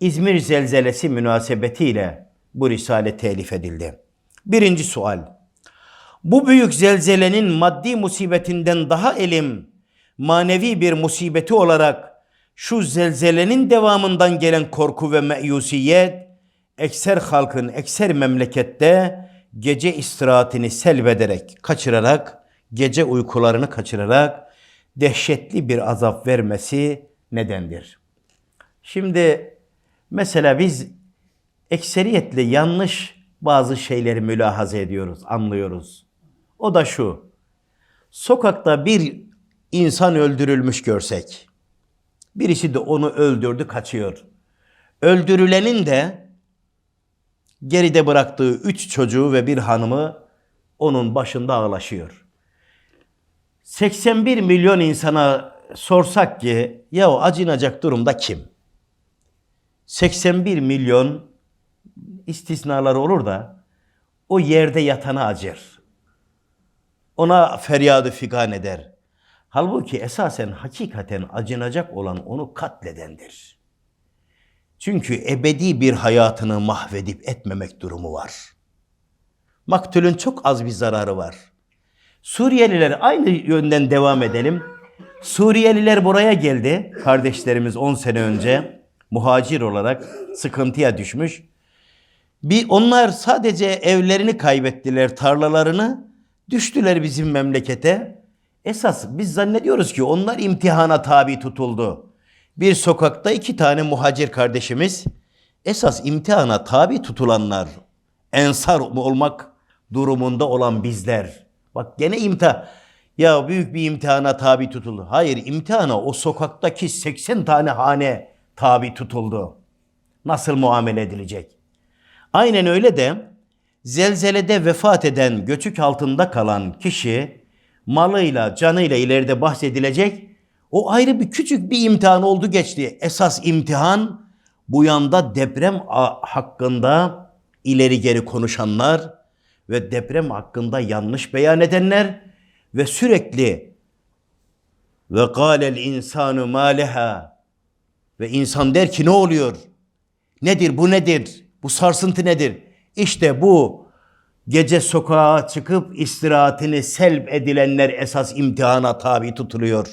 İzmir zelzelesi münasebetiyle bu risale telif edildi. Birinci sual. Bu büyük zelzelenin maddi musibetinden daha elim, manevi bir musibeti olarak şu zelzelenin devamından gelen korku ve meyusiyet, ekser halkın ekser memlekette gece istirahatini selbederek, kaçırarak, gece uykularını kaçırarak dehşetli bir azap vermesi nedendir. Şimdi mesela biz ekseriyetle yanlış bazı şeyleri mülahaza ediyoruz, anlıyoruz. O da şu. Sokakta bir insan öldürülmüş görsek, birisi de onu öldürdü, kaçıyor. Öldürülenin de geride bıraktığı üç çocuğu ve bir hanımı onun başında ağlaşıyor. 81 milyon insana sorsak ki ya o acınacak durumda kim? 81 milyon istisnalar olur da o yerde yatana acır. Ona feryadı figan eder. Halbuki esasen hakikaten acınacak olan onu katledendir. Çünkü ebedi bir hayatını mahvedip etmemek durumu var. Maktulün çok az bir zararı var. Suriyeliler aynı yönden devam edelim. Suriyeliler buraya geldi. Kardeşlerimiz 10 sene önce muhacir olarak sıkıntıya düşmüş. Bir onlar sadece evlerini kaybettiler, tarlalarını. Düştüler bizim memlekete. Esas biz zannediyoruz ki onlar imtihana tabi tutuldu. Bir sokakta iki tane muhacir kardeşimiz esas imtihana tabi tutulanlar, ensar olmak durumunda olan bizler. Bak gene imtihan. Ya büyük bir imtihana tabi tutuldu. Hayır imtihana o sokaktaki 80 tane hane tabi tutuldu. Nasıl muamele edilecek? Aynen öyle de zelzelede vefat eden, göçük altında kalan kişi malıyla, canıyla ileride bahsedilecek. O ayrı bir küçük bir imtihan oldu geçti. Esas imtihan bu yanda deprem hakkında ileri geri konuşanlar ve deprem hakkında yanlış beyan edenler ve sürekli ve kâlel insanu ma leha ve insan der ki ne oluyor? Nedir bu nedir? Bu sarsıntı nedir? İşte bu gece sokağa çıkıp istirahatini selp edilenler esas imtihana tabi tutuluyor.